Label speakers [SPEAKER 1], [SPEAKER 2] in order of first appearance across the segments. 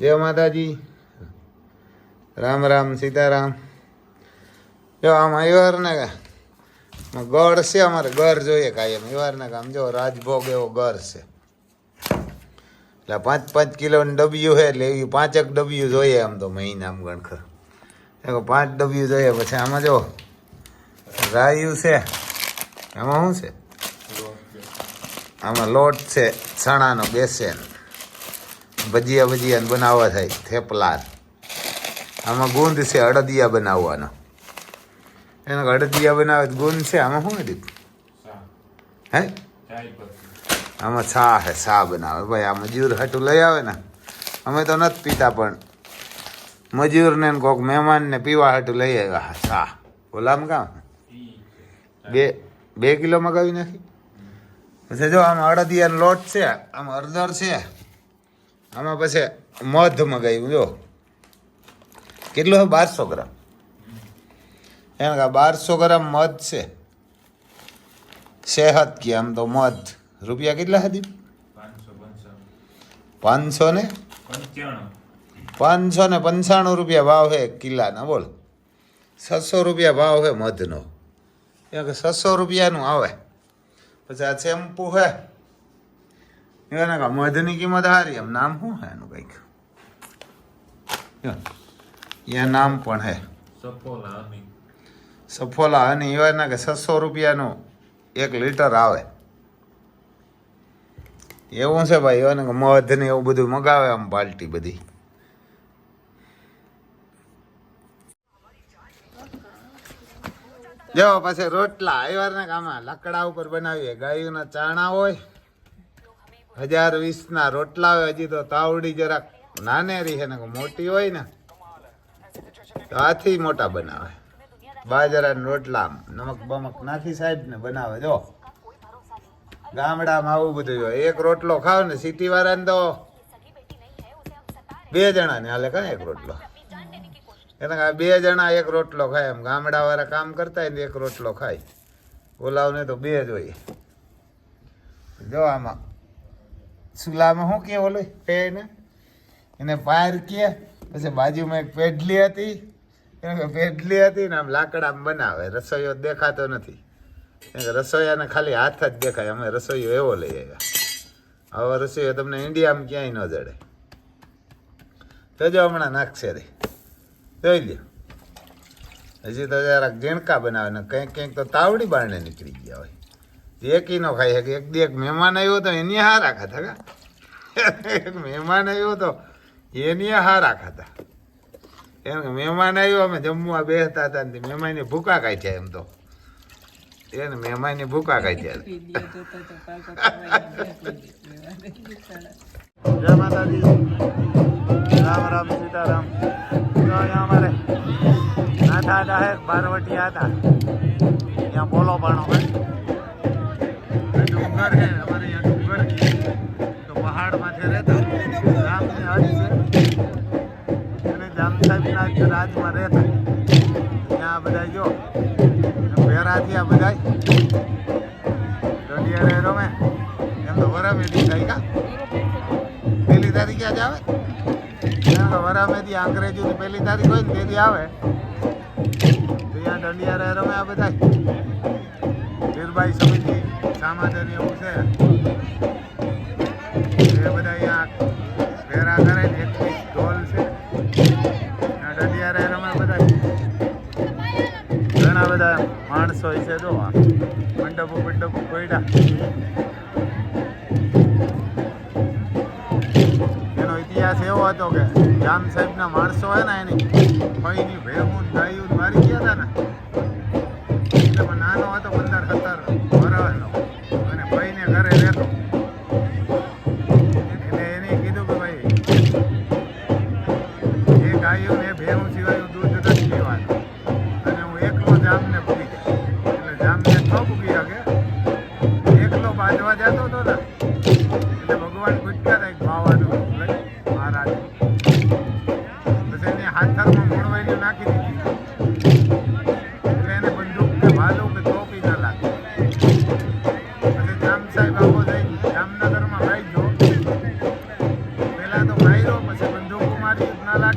[SPEAKER 1] જય માતાજી. રામ રામ સીતારામ. જો આમ આવ્યો ને ગળ છે અમારે ઘર જોઈએ કાયમ. એવારના આમ જો રાજભોગ એવો ઘર છે. એટલે પાંચ પાંચ કિલોની ડબિયું છે એટલે એવી પાંચેક ડબિયું જોઈએ આમ તો મહિનામ ગણખર. એક પાંચ ડબિયું જોઈએ પછી આમાં જો રાયું છે. આમાં શું છે? આમાં લોટ છે ચણાનો બેસન ભજીયા ભજીયા બનાવવા થાય. થેપલા. આમાં ગુંદ છે અડદિયા બનાવવાનો. એનો અડદિયા બનાવે ગુંદ છે આમાં શું હતી હે. આમાં છા હે છા બનાવે. ભાઈ આ મજૂર હાટું લઈ આવે ને. અમે તો નથી પીતા પણ મજૂરને કોઈક કોક મહેમાનને પીવા હાટું લઈ આવ્યા. છા. ઓલામાં કામ? બે બે કિલો મગાવી નાખી? પછી જો આમાં અડદિયાનો લોટ છે આમાં અડધર છે આમાં પછી મધ મગાવ્યું, જો. કેટલું છે? બારસો ગ્રામ. એને કે બારસો ગ્રામ મધ છે. સેહત કે આમ તો મધ. રૂપિયા કેટલા હતી પાંચસો ને? પાંચસો ને પંચાણું રૂપિયા ભાવ છે કિલ્લાના, બોલ. છસો રૂપિયા ભાવ છે મધનો. એ કે છસો રૂપિયાનું આવે. પછી આ શેમ્પુ છે. એને કે મધની કિંમત સારી એમ નામ શું છે એનું કંઈક? એ નામ પણ હે. સફોલા અને એવાના કે છસો રૂપિયાનું એક લીટર આવે. એવું છે ભાઈ એવાને કે મધ ને એવું બધું મગાવે આમ બાલ્ટી બધી. જો પછી રોટલા આવ્યા ને આમાં લકડા ઉપર બનાવીએ ગાયોના ચાણા હોય. હજાર વીસના રોટલા હોય હજી તો તાવડી જરાક નાનેરી છે ને મોટી હોય ને, તો આથી મોટા બનાવે. બાજરા રોટલા નમક બમક નાખી સાહેબ ને બનાવે, જો. ગામડામાં આવું બધું હોય. એક રોટલો ખાવ ને સિટી વાળાને તો બે જણા ને હાલે કાંઈ એક રોટલો. એને બે જણા એક રોટલો ખાય. એમ ગામડા વાળા કામ કરતા હોય ને એક રોટલો ખાય. ઓલાવને તો બે જ હોય. જો આમાં સુલામાં શું કે ઓલું? પે ને એને પાર કે, પછી બાજુમાં એક પેડલી હતી. એને પેઢલી હતી ને આમ લાકડામાં બનાવે, રસોઈયો દેખાતો નથી. રસોઈયાને ખાલી હાથ જ દેખાય, અમે રસોઈયો એવો લઈ આવ્યા. હવે રસોઈયો તમને ઇન્ડિયામાં ક્યાંય ન જડે. જો હમણાં નાખશે રે. જોઈ લ્યો. હજી તો જરાક ઝીણકા બનાવે ને કંઈક કંઈક તો તાવડી બારણે નીકળી ગયા હોય. એકી ખાઈ શકે એક દી એક મહેમાન આવ્યો તો એની હારા ખાતા કા? એક મહેમાન આવ્યો તો એની હારા ખાતા એમ મહેમાન આવ્યો, અમે જમવા બેસતા હતા ને મહેમાનની ભૂકા કાઢ્યા એમ તો. એને મહેમાનની ભૂકા કાઢ્યા. જય માતાજી. રામ રામ સીતારામ. તો અહીંયા અમારે નાથા હતા હે બારવટિયા હતા. ત્યાં બોલો હોય ડુંગર છે, અમારે અહીંયા ડુંગર. તો પહાડમાંથી રહેતા ગામની હદ છે અને જામ સાહેબના રાજમાં રહેતા. ત્યાં બધા જો ભેરાથી આ બધા દંડિયારે રમે. એમ તો વરામેથી થાય કા? પેલી તારીખે જ આવે? એમ તો વરામેદી અંગ્રેજોની પહેલી તારીખ હોય ને તેથી આવે. ત્યાં દંડિયારે રમે આ બધા વીરભાઈ સમિતિ એવું છે. એ બધા અહીંયા ભેરા કરે ને એકવીસ ઢોલ છે. ત્યાં રમે બધા ઘણા બધા માણસો છે, જો મંડપો મંડપો પડ્યા એનો ઇતિહાસ એવો હતો કે જામ સાહેબના માણસો હોય ને એની ફઈની ભેગું ગાયું મારી আপনারা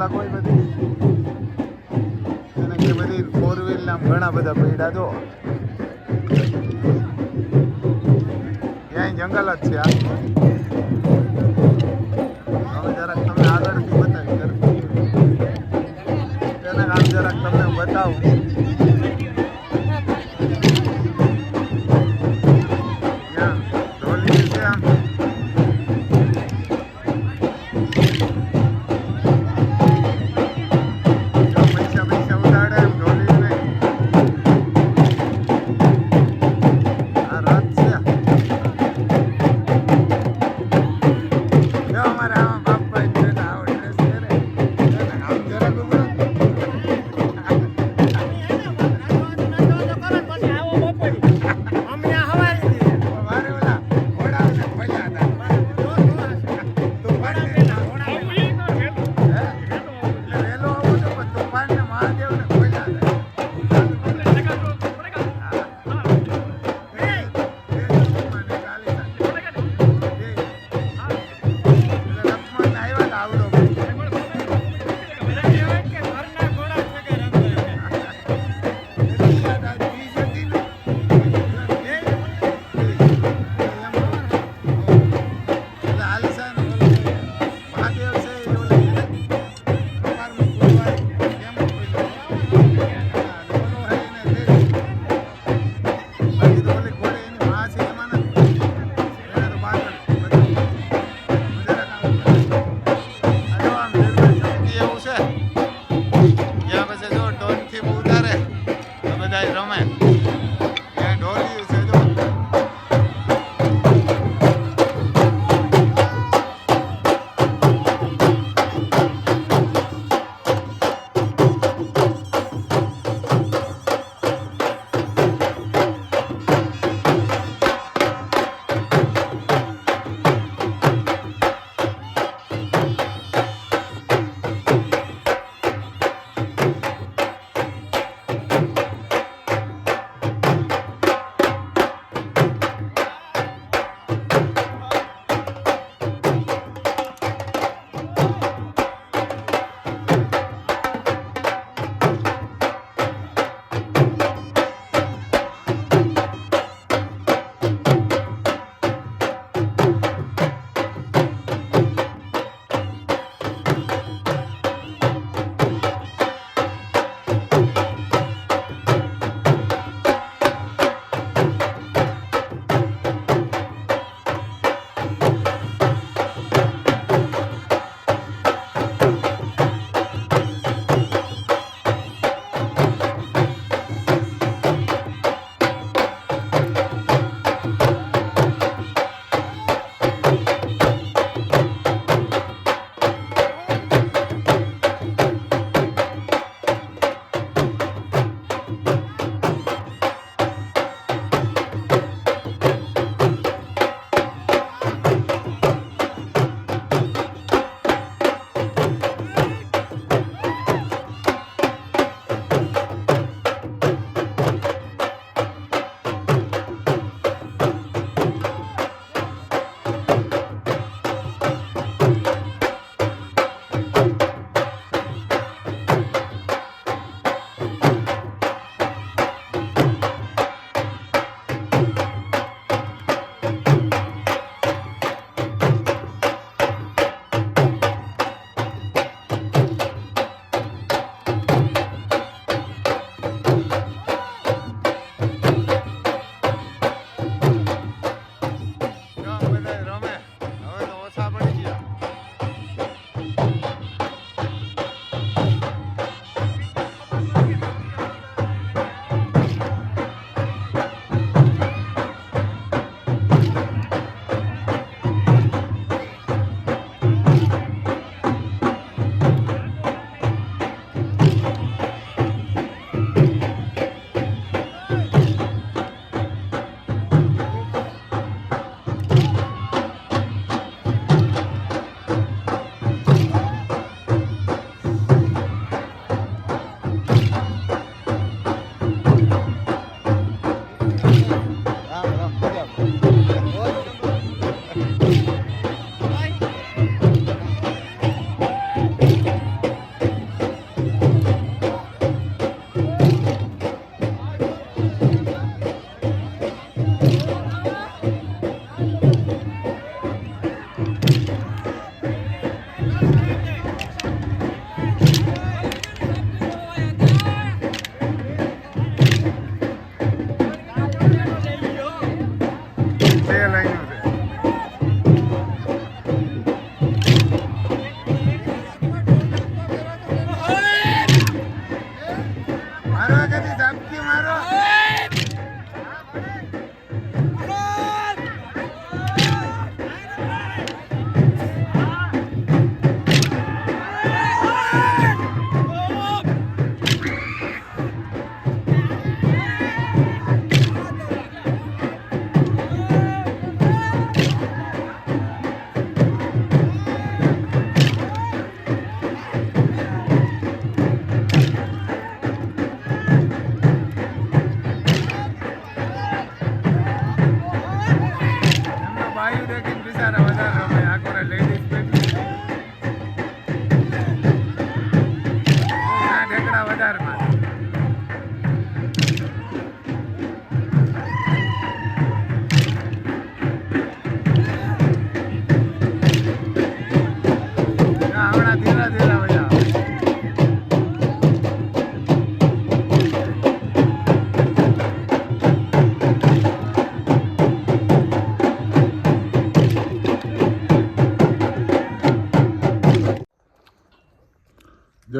[SPEAKER 1] કલાકો બધી. અને કે બધી ફોર વ્હીલના ઘણા બધા પૈડા જો.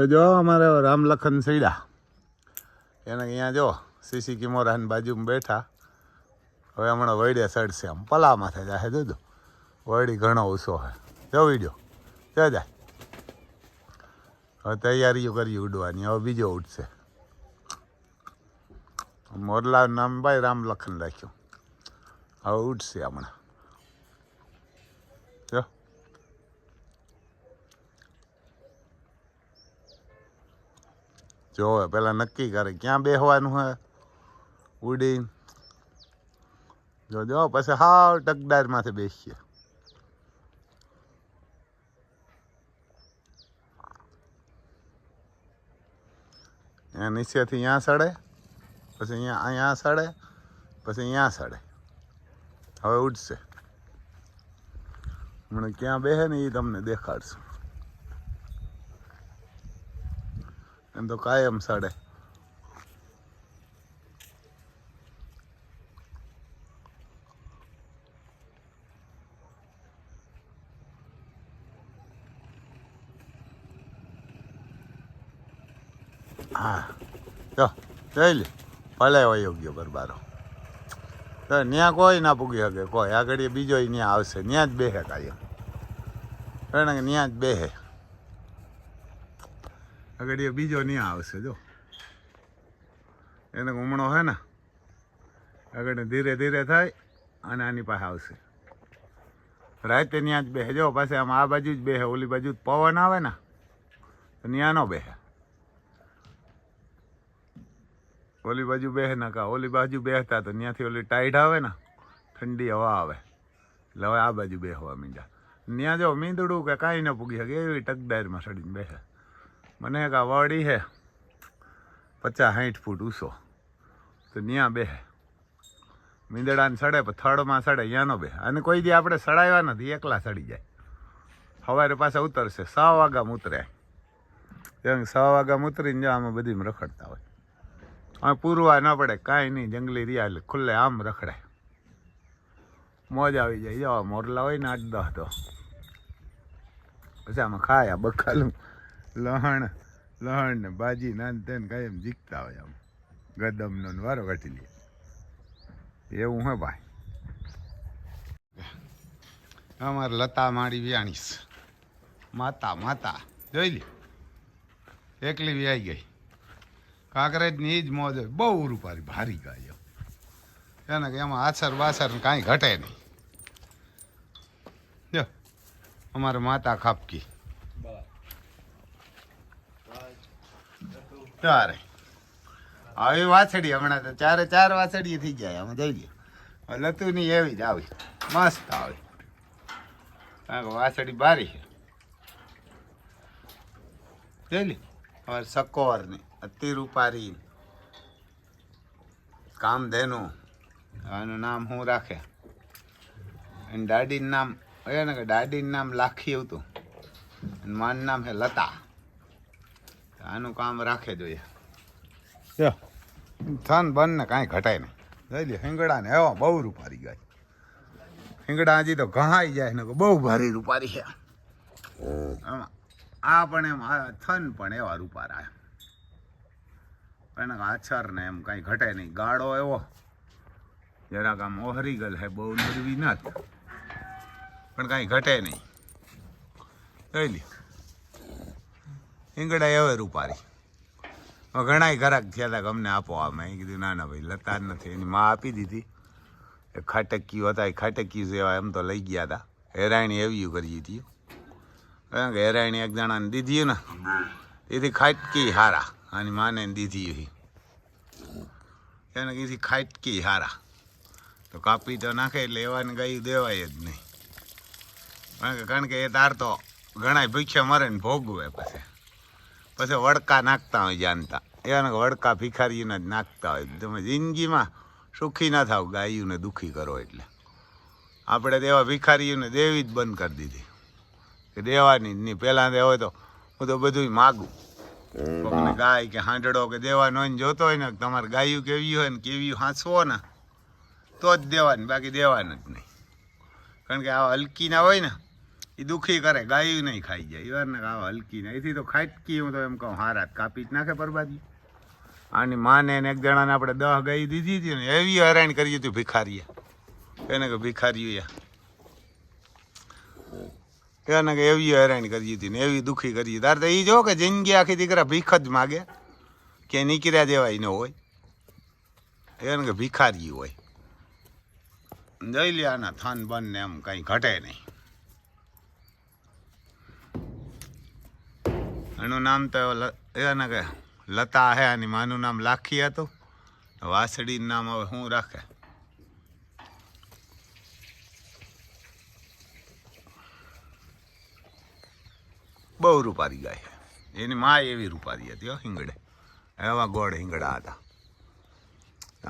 [SPEAKER 1] જો જો, અમારે રામ લખન સૈડા. એને અહીંયા જો, સીસી કિમોરાની બાજુમાં બેઠા. હવે હમણાં વડે ચડશે આમ. પલા માથે જાહે જોજો વડી ઘણો ઓછો હોય જો વીડિયો. જો જાય હવે તૈયારીઓ કરી ઉડવાની. હવે બીજો ઉડશે. મોરલા નામ ભાઈ રામલખન રાખ્યું. હવે ઉડશે હમણાં જો જોવે પહેલાં નક્કી કરે, ક્યાં બેસવાનું હે? ઉડી જો જો, પછી હાવ ટકદાર બેસીએ. અહીંયા નીચેથી અહીંયા સડે, પછી અહીંયા અહીંયા સડે, પછી અહીંયા સડે. હવે ઉડશે. હમણાં ક્યાં બેસે ને એ તમને દેખાડશું. એમ તો કાયમ સડે હા જો જોઈ લે ભલે વયો તો ત્યાં કોઈ ના પૂગી શકે કોઈ આગળ બીજો ત્યાં આવશે ત્યાં જ બેહે કાયમ કારણ કે ત્યાં જ બેહે આગળ એ બીજો ત્યાં આવશે, જો. એને ઉમણો હે ને આગળ ધીરે ધીરે થાય અને આની પાસે આવશે. રાતે ત્યાં જ બેહે, જો પાસે આમ આ બાજુ જ બેહે, ઓલી બાજુ જ પવન આવે ને, તો ત્યાં ન બેહે. ઓલી બાજુ બેહે ના કા, ઓલી બાજુ બેહતા તો ત્યાંથી ઓલી ટાઈડ આવે ને, ઠંડી હવા આવે. એટલે હવે આ બાજુ બેહવા મીંડા. ત્યાં જો મીંદડું કે કાંઈ ન પૂગી શકે, એવી ટકદારમાં સડીને બેસે મને એક વાડી હે. પચાસ સાઠ ફૂટ ઊંચો. તો ત્યાં બે મીંદડાને સડે, પણ થડમાં સડે યાનો બે અને કોઈ દી આપણે સડાવ્યા નથી, એકલા સડી જાય. સવારે પાછા ઉતરશે સો વાગ્યામાં ઉતરે જેમ સો વાગ્યામાં ઉતરીને જો આમાં બધીમાં રખડતા હોય. હવે પૂરવા ન પડે, કાંઈ નહીં, જંગલી રહ્યા એટલે ખુલ્લે આમ રખડાય મોજ આવી જાય. જવા મોરલા હોય ને આઠ દસ તો પછી આમાં ખાયા બખાલું. લહણ લહણ ને બાજી નાન તેન એમ જીકતા હોય આમ. ગદમનો વારો કાઢી લે. એવું હે ભાઈ. અમારે લતા માડી વ્યાણીશ માતા માતા. જોઈ લે. એકલી વ્યાઈ ગઈ. કાંકરેજની જ મોજ હોય. બહુ રૂપારી ભારી ગાય એને કે એમાં આછર બાછર કાંઈ ઘટે નહીં. જો, અમારે માતા ખાપકી. ચારે. આવી વાછડી હમણાં તો ચારે ચાર વાછડી થઈ જાય અમે જઈ લઈએ. લતુની એવી જ આવી. મસ્ત આવી. કારણ કે વાછડી બારી છે. જોઈ લે. હવે અતિરૂપારી. ને અતિ રૂપારી કામધેનુ. આનું નામ હું રાખે? અને દાડીનું નામ એ ને કે દાડીનું નામ લાખી હતું અને માનું નામ છે લતા. આનું કામ રાખે જોઈએ. થન બન ને કાંઈ ઘટાય નહીં. જોઈ લે હિંગડા ને એવા બહુ રૂપારી ગાય. હિંગડા હજી તો ઘણાઈ જાય ને બહુ ભારી રૂપારી છે. આ પણ એમ આ થન પણ એવા રૂપારા એને આછર ને એમ કાંઈ ઘટે નહીં. ગાળો એવો. જરાક આમ ઓહરી ગલ હે બહુ નરવી ના પણ કાંઈ ઘટે નહીં. જોઈ લે ઈંગડા હવે રૂપારી ઘણા ઘરાક થયા હતા અમને આપો આ. મેં કીધું, ના ના, ભાઈ, લતા જ નથી. એની માં આપી દીધી. એ ખાટકીઓ હતા, એ ખાટકી જેવા એમ તો લઈ ગયા હતા હેરાણી એવી કરી હતી કારણ કે હેરાણી એક જણાને દીધી ને, એથી ખાટકી હારા. આની માને દીધી એને કીધી, ખાટકી હારા. તો કાપી તો નાખે એટલે એવાને ગાયું દેવાય જ નહીં. કારણ કે કારણ કે એ તાર તો ઘણા ભીખ્યા મરે ને ભોગવે પછી. પછી વડકા નાખતા હોય જાણતા એને વડકા ભિખારીને જ નાખતા હોય. તમે જિંદગીમાં સુખી ના થાવ ગાયુંને દુઃખી કરો એટલે. આપણે તો એવા ભિખારીઓને દેવી જ બંધ કરી દીધી. કે દેવાની જ નહીં. પહેલાં તો હોય તો હું તો બધું માગું. કોકને ગાય કે હાંડડો કે દેવાનો હોય ને જોતો હોય ને તમારે ગાયું કેવી હોય ને કેવી હાંસવો ને તો જ દેવાની. બાકી દેવાનું જ નહીં. કારણ કે આ હલકીના હોય ને એ દુખી કરે, ગાયું નહીં ખાઈ જાય. ઈવરને આવો હલકી ને એથી તો ખાટકી હું તો એમ કહું, હારા કાપી જ નાખે પરબાદી આની માને એક જણાને આપણે દહ ગાઈ દીધી હતી ને, એવી હેરાન કરી હતી ભિખારીએ. એને કે ભિખારીઓ એને કે એવી હેરાન કરી હતી ને, એવી દુખી કરી હતી. તાર તો એ જો કે જિંદગી આખી દીકરા ભીખ જ માગે, કે નીકળ્યા જેવાય ન હોય. એને કે ભિખારી હોય. જઈ લે આના થન બન ને એમ કંઈ ઘટે નહીં. એનું નામ તો એને કે લતા હે અને માનું નામ લાખી હતું. વાસડી નામ હવે શું રાખે? બહુ રૂપારી ગાય એની મા એવી રૂપારી હતી હિંગડે. એવા ગોળ હિંગડા હતા.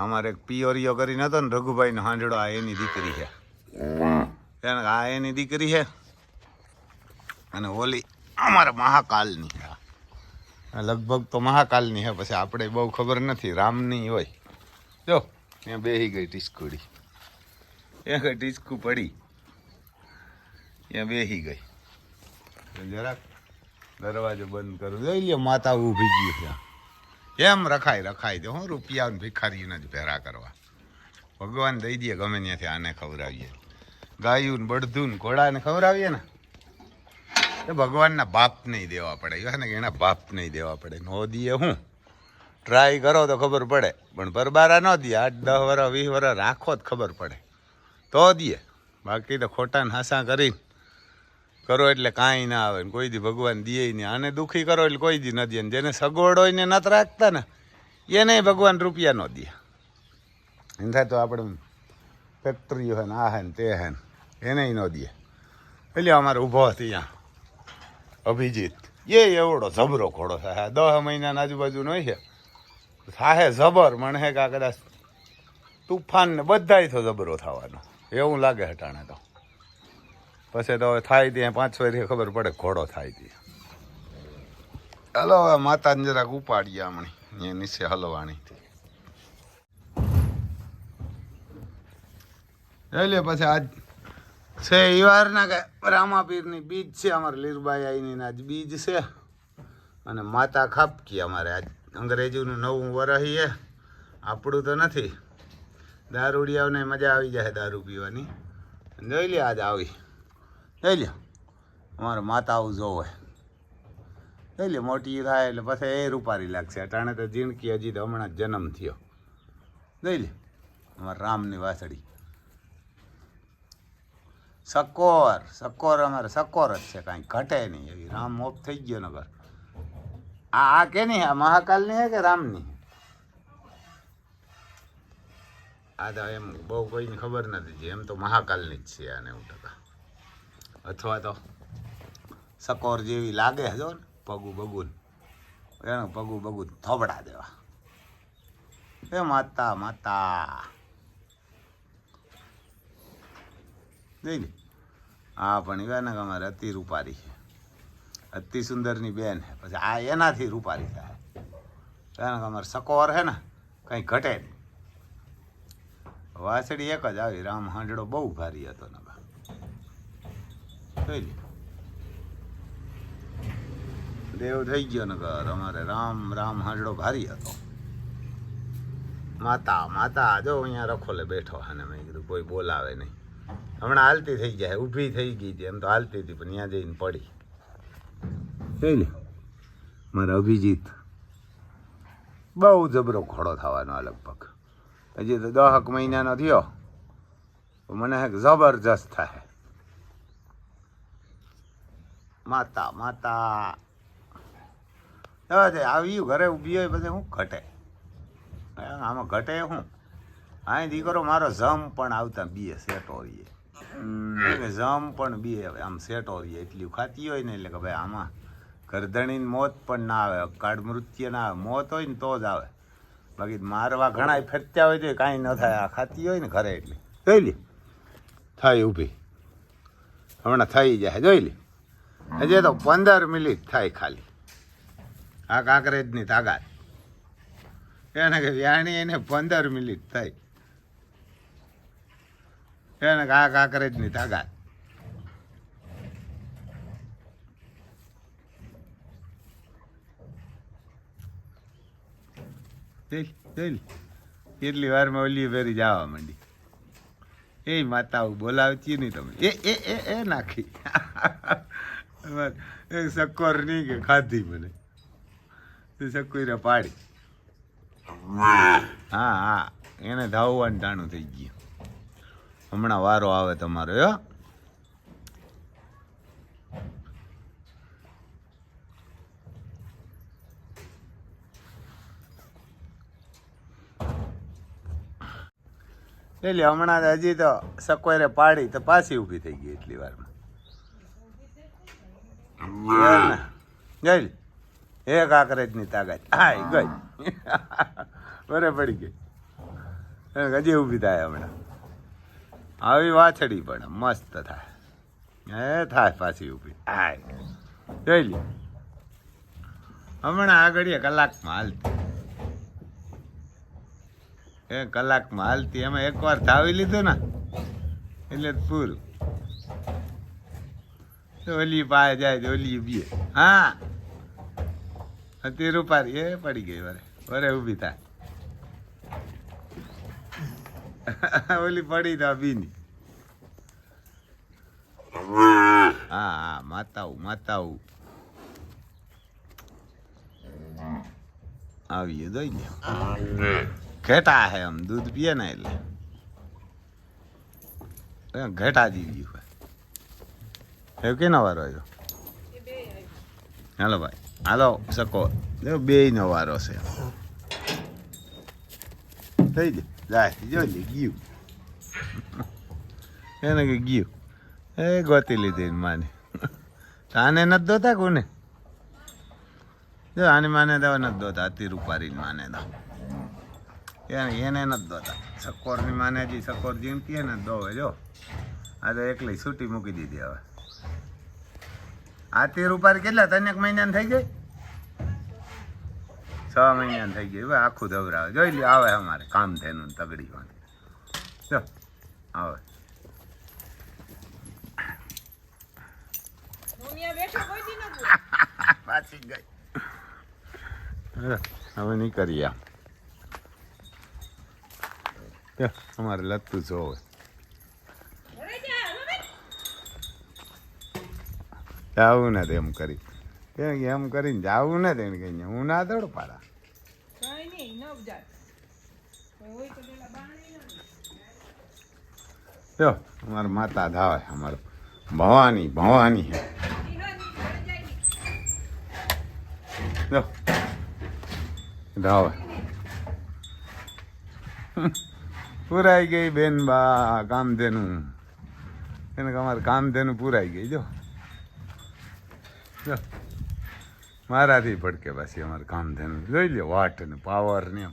[SPEAKER 1] અમારે એક પિયોરિયો કરીને હતો ને રઘુભાઈનો હાંડડો આ એની દીકરી છે એને આ એની દીકરી છે અને ઓલી અમારે મહાકાલની લગભગ તો મહાકાલની હે, પછી આપણે બહુ ખબર નથી, રામની હોય. જો, ત્યાં બેહી ગઈ ટીસ્કુડી. એ કઈ ટીસ્કુ પડી. ત્યાં બેહી ગઈ. જરાક દરવાજો બંધ કરું. જોઈ લ્યો, માતા ઊભી ગઈ છે. એમ રખાય રખાય દે હું રૂપિયા ભિખારીને જ ભેરા કરવા. ભગવાન દઈ દે, ગમે ત્યાંથી આને ખવડાવીએ. ગાયું ને ઘોડાને ખવડાવીએ ને. તો ભગવાનના બાપ નહીં દેવા પડે. એવા ને કે એના બાપ નહીં દેવા પડે. નો દીએ હું. ટ્રાય કરો તો ખબર પડે. પણ પરબારા ન દે આઠ, દસ વરસ વીસ વરસ રાખો જ ખબર પડે. તો દે બાકી તો ખોટા ને હાસા કરીને કરો એટલે કાંઈ ના આવે ને કોઈ દી ભગવાન દે નહીં. આને દુઃખી કરો એટલે કોઈ દી ન દે ને જેને સગવડ હોય ને નત રાખતા ને, એને ભગવાન રૂપિયા ન દે થાય તો આપણે ફેક્ટરી હોય ને આ હે ને તે હે ને, એને ન દે એટલે અમારે ઊભો હતી ત્યાં. અભિજીત. એ એવડો જબરો ઘોડો થાય દસ મહિનાના આજુબાજુ નો છે. થાહે જબર, મને કે કદાચ તુફાન ને બધાય તો જબરો થવાનો. એવું લાગે હટાણે તો. પછી તો થાય ત્યાં પાંચ વર્ષે ખબર પડે ઘોડો થાય ત્યાં. હલો, હવે માતાને જરાક ઉપાડીએ આમણી અહીંયા નીચે હલવાણી એટલે પછી આજ છે ઈવારના રામાપીરની બીજ છે, અમારે લીરબાઈ આઈની આજ બીજ છે. અને માતા ખાપકી અમારે આજ અંગ્રેજીનું નવું વરહી છે આપણું તો નથી. દારૂડિયાઓને મજા આવી જાય દારૂ પીવાની. જોઈ લે આજ આવી. જોઈ લે અમારે માતાઓ જોવે. જોઈ લે મોટી થાય એટલે પછી એ રૂપારી લાગશે. અટાણે તો જીણકી હજી તો હમણાં જન્મ થયો. જોઈ લે અમારા રામની વાસળી. સકોર સકોર અમારે, સકોર જ છે, કાંઈ ઘટે નહીં. એવી રામ મોપ થઈ ગયો નગર. આ આ કેની આ મહાકાલની હે કે રામની? આ તો એમ બહુ કોઈને ખબર નથી એમ તો મહાકાલની જ છે આને એવું ટકા. અથવા તો સકોર જેવી લાગે હજો ને, પગું બગુન. એનું પગું બગુન થોબડા દેવા. એ માતા માતા. નહીં ને હા, પણ એવા ને અમારે અતિ રૂપારી છે. અતિ સુંદરની બેન છે. પછી આ એનાથી રૂપારી થાય. એને અમારે સકોર છે ને, કંઈ ઘટે નહીં. વાસડી એક જ આવી, રામ હાંડડો બહુ ભારી હતો ને જોઈ લે દેવ થઈ ગયો ને ઘર. અમારે રામ રામ હાંડડો ભારી હતો. માતા માતા, જો અહીંયા રખોલે બેઠો અને મેં કીધું કોઈ બોલાવે નહીં. હમણાં હાલતી થઈ જાય, ઊભી થઈ ગઈ હતી. એમ તો હાલતી હતી, પણ ત્યાં જઈને પડી. ને? મારા અભિજીત. બહુ જબરો ઘોડો થવાનો લગભગ. હજી તો દહક મહિનાનો થયો. મને હે જબરજસ્ત થાય. માતા માતા. આવી ઘરે ઊભી હોય પછી શું ઘટે? આમાં ઘટે શું? અહીં દીકરો મારો જમ પણ આવતા બીએ સેટો રહીએ. જમ પણ બીએ, હવે આમ સેટો રહીએ. એટલી ખાતી હોય ને એટલે કે ભાઈ આમાં ગરદણીની મોત પણ ના આવે, અકાળ મૃત્યુ ના આવે. મોત હોય ને તો જ આવે. બાકી મારવા ઘણા ફેરત્યા હોય તો કાંઈ ન થાય. આ ખાતી હોય ને ઘરે એટલે. જોઈ લે. થાય ઊભી. હમણાં થઈ જાય. જોઈ લે. હજી તો પંદર મિનિટ થાય ખાલી. આ કાંકરેજની તાકાત. એને કે વ્યાણી એને પંદર મિનિટ થઈ એને કા ઘા કરે જ નહીં તાગાત કેટલી વારમાં ઓલી ફેરી જવા માંડી. એ માતાઓ બોલાવતી નહીં તમે એ એ એ એ નાખી. એ સક્કર નહીં કે ખાધી મને. તે સક્કુરે પાડી. હા હા. એને ધાવવાનું ટાણું થઈ ગયું. હમણાં વારો આવે તમારો હો. એટલે હમણાં હજી તો સકોરે પાડી તો પાછી ઊભી થઈ ગઈ એટલી વારમાં? ગઈ. એક આકરેજની તાકાત. હાય ગઈ. બરે પડી ગઈ. હજી ઊભી થાય હમણાં. આવી વાછડી પણ, મસ્ત થાય. એ થાય પાછી ઊભી. હાય જોઈ લે હમણાં આગળ કલાકમાં હાલતી. એ કલાકમાં હાલતી, એમાં એકવાર ધાવી લીધું ને, એટલે પૂરું ઓલી પાસે જાય ઓલી ઊભી હા. હતી રૂપારી, એ પડી ગઈ વરે. વરે ઊભી થાય. ઓલી પડી તા બીની હા હા, માતાઓ માતાઓ. આવી દઈ ને ઘેટા હે આમ, દૂધ પીએ ને એટલે. ઘેટા જીવી હોય. એવું કેનો વારો આવ્યો? હાલો ભાઈ, હાલો, સકો. બે નો વારો છે. થઈ જાય જો લે ગયું એને કે ગયું એ ગોતી લીધી માને આને નથી દોતા કોને જો આની માને દવા નથી દોતા અતિ રૂપારી માને દો એને એને નથી દોતા સકોરની માને હજી સકોર જીમતી એને દોવે જો આ તો એકલી છૂટી મૂકી દીધી હવે આ તેર રૂપારી કેટલા ત્રણેક મહિનાની થઈ ગઈ છ મહિના થઈ ગયું હવે આખું ધવરાવે જોઈ લે આવે અમારે કામ થયેલું તગડી વાંધી જો આવે. પાછી ગઈ. હવે નહીં કરીએ આમ અમારે લતું જોવે.
[SPEAKER 2] આવું જા હવે.
[SPEAKER 1] જાવું ને એમ કરી. કે એમ કરીને જાવું ને તેને કહીને હું ના દોડ પાડા. જો અમારા માતા ધાવે અમારું ભવાની ભવાની હે. જો ધાવે. પૂરાઈ ગઈ બેન બા કામધેનું. એને અમારે કામધેનું પૂરાઈ ગઈ જો. જો. મારાથી પડકે પાછી અમારે કામ કામધેનું. જોઈ લ્યો, વાટ ને પાવર ને એમ.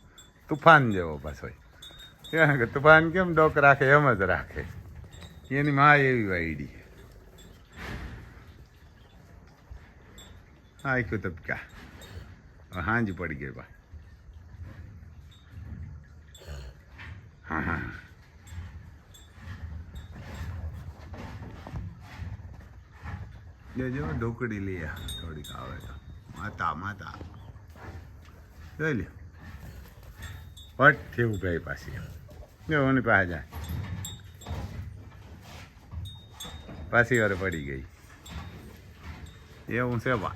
[SPEAKER 1] તુફાન જેવો પાછો. કે તુફાન કેમ ડોક રાખે એમ જ રાખે. એની માં એવી વાયડી. આખ્યું તબકા હાંજ પડી ગઈ બા. હા હા જો જો ઢોકળી લઈ થોડીક આવે તો. માતા માતા. જોઈ લે વટ થયું ભાઈ પાછી. જો, ઓની પાસે જાય પાછી વાર પડી ગઈ. એવું છે બા.